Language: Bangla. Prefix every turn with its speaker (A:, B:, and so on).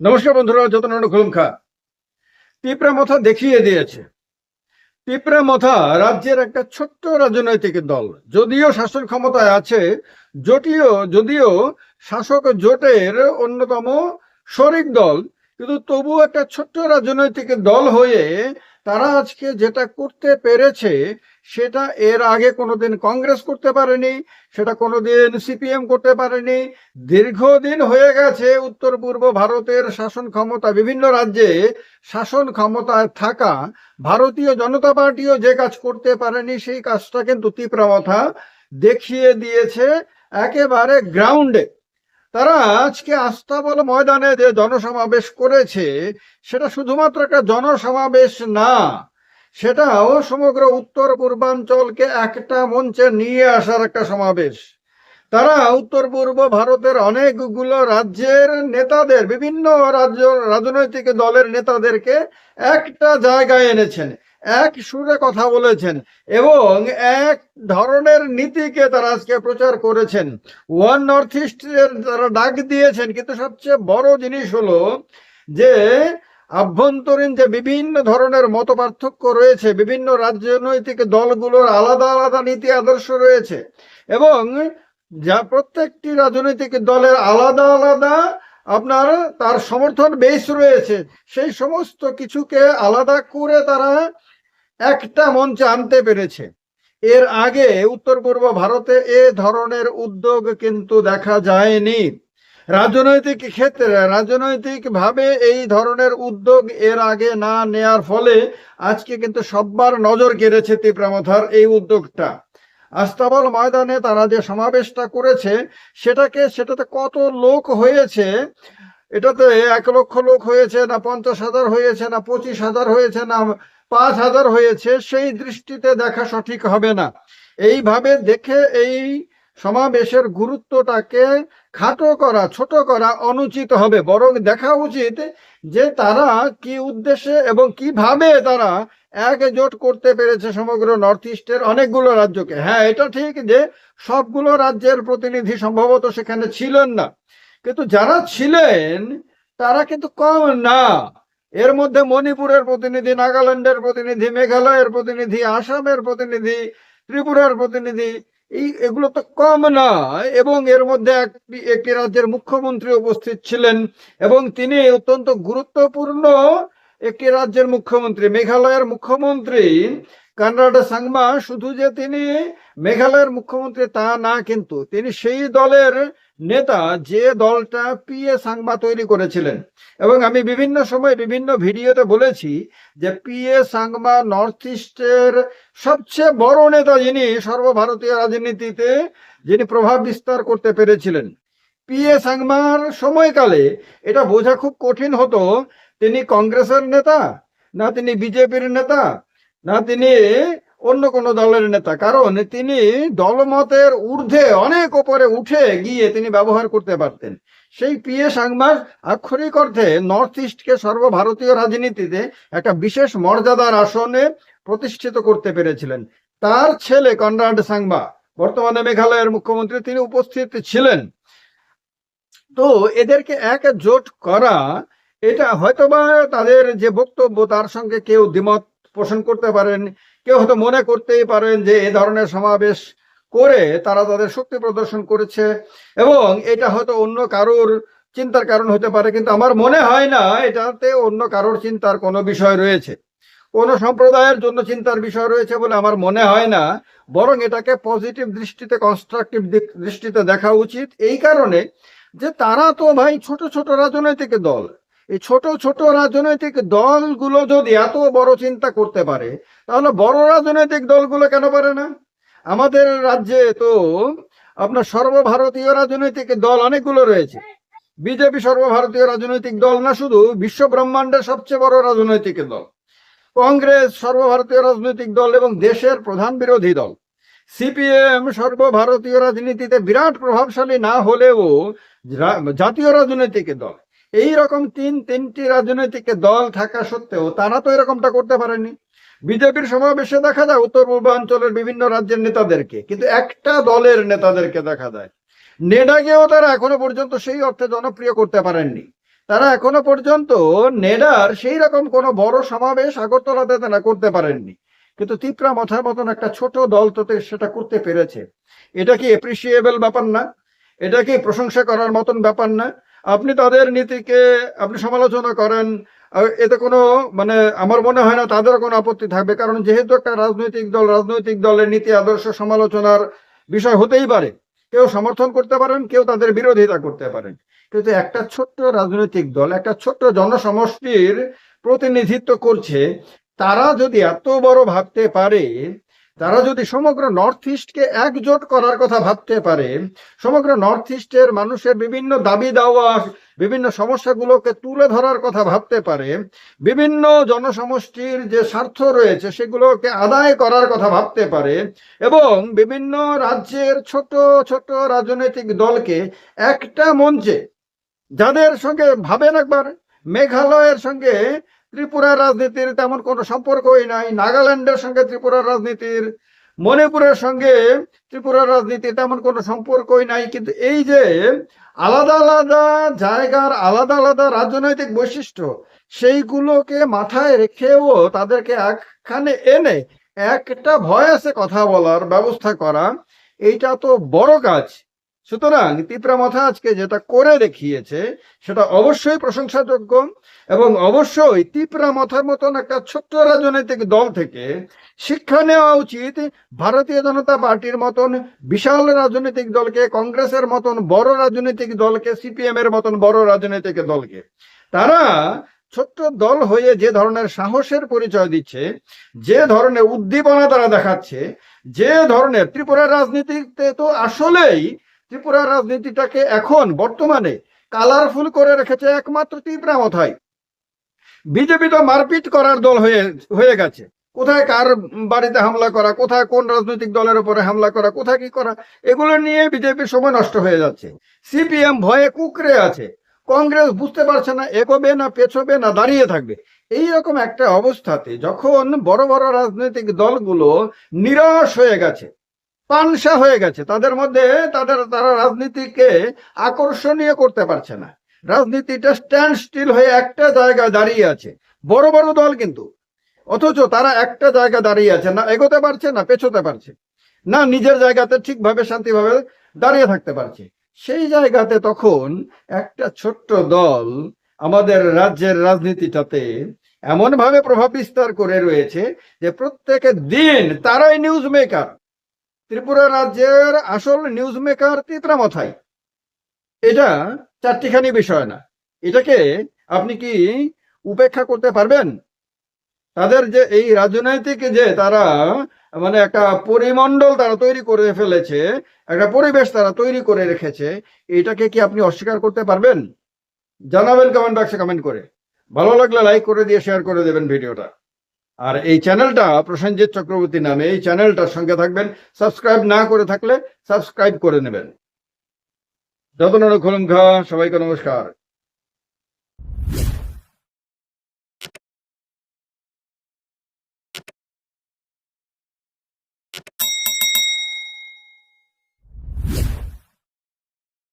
A: নমস্কার বন্ধুরা যতন খুলুম খা পিঁপড়া মাথা দেখিয়ে দিয়েছে। পিঁপড়া মাথা রাজ্যের একটা ছোট্ট রাজনৈতিক দল। যদিও শাসন ক্ষমতায় আছে জোটিও যদিও শাসক জোটের অন্যতম শরিক দল, কিন্তু তবু একটা ছোট্ট রাজনৈতিক দল হয়ে তারা আজকে যেটা করতে পেরেছে সেটা এর আগে কোনোদিন কংগ্রেস করতে পারেনি, সেটা কোনোদিন সিপিএম করতে পারেনি। দীর্ঘদিন হয়ে গেছে উত্তর পূর্ব ভারতের শাসন ক্ষমতা, বিভিন্ন রাজ্যে শাসন ক্ষমতায় থাকা ভারতীয় জনতা পার্টিও যে কাজ করতে পারেনি, সেই কাজটা কিন্তু তীব্রমাথা দেখিয়ে দিয়েছে একেবারে গ্রাউন্ডে। তারা আজকে আস্তাবল ময়দানে যে জনসমাবেশ করেছে, সেটা শুধুমাত্র একটা জনসমাবেশ না সেটাও সমগ্র উত্তর পূর্বাঞ্চলকে একটা মঞ্চে নিয়ে আসার একটা সমাবেশ। তারা উত্তর পূর্ব ভারতের অনেকগুলো রাজ্যের নেতাদের, বিভিন্ন রাজ্য, রাজনৈতিক দলের নেতাদেরকে একটা জায়গায় এনেছেন, এক সুরে কথা বলেছেন এবং এক ধরনের নীতিকে তারা আজকে প্রচার করেছেন। ওয়ান নর্থ ইস্টের তারা ডাক দিয়েছেন, কিন্তু সবচেয়ে বড় জিনিস হলো যে আভ্যন্তরীণ যে বিভিন্ন ধরনের মত রয়েছে, বিভিন্ন রাজনৈতিক দলগুলোর আলাদা আলাদা নীতি আদর্শ রয়েছে এবং যা প্রত্যেকটি রাজনৈতিক দলের আলাদা আলাদা আপনার তার সমর্থন বেস রয়েছে, সেই সমস্ত কিছুকে আলাদা করে তারা একটা মঞ্চে আনতে পেরেছে। এর আগে উত্তর পূর্ব ভারতে এ ধরনের উদ্যোগ কিন্তু দেখা যায়নি। রাজনৈতিক ক্ষেত্রে, রাজনৈতিক ভাবে এই ধরনের উদ্যোগ এর আগে না নেয়ার ফলে আজকে কিন্তু সব্বার নজর কেড়েছে তীব্রামাথার এই উদ্যোগটা। আস্তাবল ময়দানে তারা যে সমাবেশটা করেছে, সেটাকে, সেটাতে কত লোক হয়েছে? এটাতে এক লক্ষ লোক হয়েছে, না পঞ্চাশ হাজার হয়েছে, না পঁচিশ হাজার হয়েছে, না পাঁচ হাজার হয়েছে, সেই দৃষ্টিতে দেখা সঠিক হবে না। এইভাবে দেখে এই সমাবেশের গুরুত্বটাকে খাটো করা, ছোট করা অনুচিত হবে। বরং দেখা উচিত যে তারা কি উদ্দেশ্যে এবং কীভাবে তারা একজোট করতে পেরেছে সমগ্র নর্থ ইস্টের অনেকগুলো রাজ্যকে। হ্যাঁ এটা ঠিক যে সবগুলো রাজ্যের প্রতিনিধি সম্ভবত সেখানে ছিলেন না। কিন্তু যারা ছিলেন, তারা কিন্তু কম না। এর মধ্যে মণিপুরের প্রতিনিধি, নাগাল্যান্ডের প্রতিনিধি, মেঘালয়ের প্রতিনিধি, আসামের প্রতিনিধি, ত্রিপুরার প্রতিনিধি এই, এগুলো তো কম না এবং এর মধ্যে একটি একটি রাজ্যের মুখ্যমন্ত্রী উপস্থিত ছিলেন, এবং তিনি অত্যন্ত গুরুত্বপূর্ণ একটি রাজ্যের মুখ্যমন্ত্রী, মেঘালয়ের মুখ্যমন্ত্রী। কানরাডা সাংমা শুধু যে তিনি মেঘালয়ের মুখ্যমন্ত্রী তা না, কিন্তু তিনি সেই দলের নেতা যে দলটা পি এ সাংমা তৈরি করেছিলেন। এবং আমি বিভিন্ন সময় বিভিন্ন ভিডিওতে বলেছি যে পি এ সাংমা নর্থ ইস্টের সবচেয়ে বড় নেতা যিনি, সর্বভারতীয় রাজনীতিতে যিনি প্রভাব বিস্তার করতে পেরেছিলেন। পি এ সাংমার সময়কালে এটা বোঝা খুব কঠিন হতো, তিনি কংগ্রেসের নেতা না তিনি বিজেপির নেতা না, তিনি অন্য কোনো দলের নেতা। কারণ তিনি দলমতের ঊর্ধ্বে অনেক ওপরে উঠে গিয়ে তিনি ব্যবহার করতে পারতেন। সেই পি এ আক্ষরিক অর্থে নর্থ ইস্টকে সর্বভারতীয় রাজনীতিতে একটা বিশেষ মর্যাদার আসনে প্রতিষ্ঠিত করতে পেরেছিলেন। তার ছেলে কনরাড সাংমা, বর্তমানে মেঘালয়ের মুখ্যমন্ত্রী, তিনি উপস্থিত ছিলেন। তো এদেরকে একজোট করা, এটা হয়তোবা তাদের যে বক্তব্য, তার সঙ্গে কেউ দ্বিমত পোষণ করতে পারেন, কেউ হয়তো মনে করতেই পারেন যে এ ধরনের সমাবেশ করে তারা তাদের শক্তি প্রদর্শন করেছে এবং এটা হয়তো অন্য কারোর চিন্তার কারণ হতে পারে, কিন্তু আমার মনে হয় না এটাতে অন্য কারোর চিন্তার কোনো বিষয় রয়েছে। কোন সম্প্রদায়ের জন্য চিন্তার বিষয় রয়েছে বলে আমার মনে হয় না, বরং এটাকে পজিটিভ দৃষ্টিতে, কনস্ট্রাকটিভ দৃষ্টিতে দেখা উচিত। এই কারণে যে তারা তো ভাই ছোট ছোট রাজনৈতিক দল এই ছোট ছোট রাজনৈতিক দলগুলো যদি এত বড় চিন্তা করতে পারে, তাহলে বড় রাজনৈতিক দলগুলো কেন পারে না? আমাদের রাজ্যে তো আপনার সর্বভারতীয় রাজনৈতিক দল অনেকগুলো রয়েছে। বিজেপি সর্বভারতীয় রাজনৈতিক দল না শুধু, বিশ্ব ব্রহ্মাণ্ডের সবচেয়ে বড় রাজনৈতিক দল। কংগ্রেস সর্বভারতীয় রাজনৈতিক দল এবং দেশের প্রধান বিরোধী দল। সিপিএম সর্বভারতীয় রাজনীতিতে বিরাট প্রভাবশালী না হলেও জাতীয় রাজনৈতিক দল। এই রকম তিন, তিনটি রাজনৈতিক দল থাকা সত্ত্বেও তারা তো এরকমটা করতে পারেনি। বিজেপির সমাবেশে দেখা যায় উত্তর পূর্বাঞ্চলের বিভিন্ন রাজ্যের নেতাদেরকে, কিন্তু একটা দলের নেতাদেরকে দেখা যায়। নেডাকেও তারা এখনও পর্যন্ত সেই অর্থে জনপ্রিয় করতে পারেননি। তারা এখনও পর্যন্ত নেডার সেই রকম কোনো বড় সমাবেশ আগরতলাতে তারা করতে পারেননি। কিন্তু তিপ্রা মাথার মতন একটা ছোট দল তো সেটা করতে পেরেছে। এটা কি এপ্রিসিয়েবল ব্যাপার না? এটা কি প্রশংসা করার মতন ব্যাপার না? আপনি তাদের নীতিকে আপনি সমালোচনা করেন এতে কোনো মানে আমার মনে হয় না তাদের কোনো আপত্তি থাকবে, কারণ যেহেতু একটা রাজনৈতিক দল, রাজনৈতিক দলের নীতি, আদর্শ সমালোচনার বিষয় হতেই পারে। কেউ সমর্থন করতে পারেন, কেউ তাদের বিরোধিতা করতে পারেন। কিন্তু একটা ছোট্ট রাজনৈতিক দল, একটা ছোট্ট জনসমষ্টির প্রতিনিধিত্ব করছে, তারা যদি এত বড় ভাবতে পারে তারা যদি সমগ্র নর্থ ইস্টকে একজোট করার কথা ভাবতে পারে, সমগ্র নর্থ ইস্টের মানুষের বিভিন্ন দাবি দাওয়া বিভিন্ন সমস্যাগুলোকে তুলে ধরার কথা ভাবতে পারে, বিভিন্ন জনসমষ্টির যে স্বার্থ রয়েছে সেগুলোকে আদায় করার কথা ভাবতে পারে এবং বিভিন্ন রাজ্যের ছোট ছোট রাজনৈতিক দলকে একটা মঞ্চে, যাদের সঙ্গে ভাবেন একবার, মেঘালয়ের সঙ্গে ত্রিপুরার রাজনীতির তেমন কোনো সম্পর্কই নাই। নাগাল্যান্ডের সঙ্গে ত্রিপুরার রাজনীতির, মণিপুরের সঙ্গে ত্রিপুরার রাজনীতি তেমন কোনো সম্পর্কই নাই। কিন্তু এই যে আলাদা আলাদা জায়গার, আলাদা আলাদা রাজনৈতিক বৈশিষ্ট্য, সেইগুলোকে মাথায় রেখেও তাদেরকে একখানে এনে একটা ভয়েসে কথা বলার ব্যবস্থা করা। এইটা তো বড় কাজ। সুতরাং তিপ্রা মাথা আজকে যেটা করে দেখিয়েছে, সেটা অবশ্যই প্রশংসাযোগ্য এবং অবশ্যই তিপ্রা মাথার মতন একটা ছোট্ট রাজনৈতিক দল থেকে শিক্ষা নেওয়া উচিত। ভারতীয় জনতা পার্টির মতন বিশাল রাজনৈতিক দলকে, কংগ্রেসের মতন বড় রাজনৈতিক দলকে সিপিএম এর মতন বড় রাজনৈতিক দলকে। তারা ছোট্ট দল হয়ে যে ধরনের সাহসের পরিচয় দিচ্ছে, যে ধরনের উদ্দীপনা তারা দেখাচ্ছে, যে ধরনের ত্রিপুরার রাজনীতিতে তো আসলেই ত্রিপুরার রাজনীতিটাকে এখন বর্তমানে কালারফুল করে রেখেছে একমাত্র ত্রিপুরা মথায় বিজেপি তো মারপিট করার দল হয়ে হয়ে গেছে। কোথায় কার বাড়িতে হামলা করা, কোথায় কোন রাজনৈতিক দলের উপরে হামলা করা, কোথায় কি করা, এগুলো নিয়ে বিজেপির সময় নষ্ট হয়ে যাচ্ছে। সিপিএম ভয়ে কুকরে আছে। কংগ্রেস বুঝতে পারছে না, এগোবে না, পেছবে না, দাঁড়িয়ে থাকবে। এই রকম একটা অবস্থাতে যখন বড় বড় রাজনৈতিক দলগুলো নিরাশ হয়ে গেছে পানসা হয়ে গেছে। তাদের মধ্যে তাদের, তারা রাজনীতিকে আকর্ষণীয় করতে পারছে না। রাজনীতিটা স্ট্যান্ড স্টিল হয়ে একটা জায়গায় দাঁড়িয়ে আছে। বড় বড় দল কিন্তু। অথচ তারা একটা জায়গায় দাঁড়িয়ে আছে। না এগোতে পারছে, না পেছোতে পারছে। না নিজের জায়গাতে ঠিকভাবে, শান্তিভাবে দাঁড়িয়ে থাকতে পারছে। সেই জায়গাতে তখন একটা ছোট্ট দল আমাদের রাজ্যের রাজনীতিটাতে এমনভাবে প্রভাব বিস্তার করে রয়েছে যে প্রত্যেকের দিন তারাই নিউজ মেকার ত্রিপুরা রাজ্যের আসল নিউজ মেকার তিত্রা মথাই। এটা চারটিখানি বিষয় না। এটাকে আপনি কি উপেক্ষা করতে পারবেন? তাদের যে এই রাজনৈতিক যে তারা মানে একটা পরিমণ্ডল তারা তৈরি করে ফেলেছে, একটা পরিবেশ তারা তৈরি করে রেখেছে, এটাকে কি আপনি অস্বীকার করতে পারবেন? জানাবেন কমেন্ট বক্সে কমেন্ট করে। ভালো লাগলে লাইক করে দিয়ে শেয়ার করে দেবেন ভিডিওটা আর এই চ্যানেলটা প্রসেনজিৎ চক্রবর্তী নামে, এই চ্যানেলটার সঙ্গে থাকবেন। সাবস্ক্রাইব না করে থাকলে সাবস্ক্রাইব করে নেবেন। যতন খা, সবাইকে নমস্কার।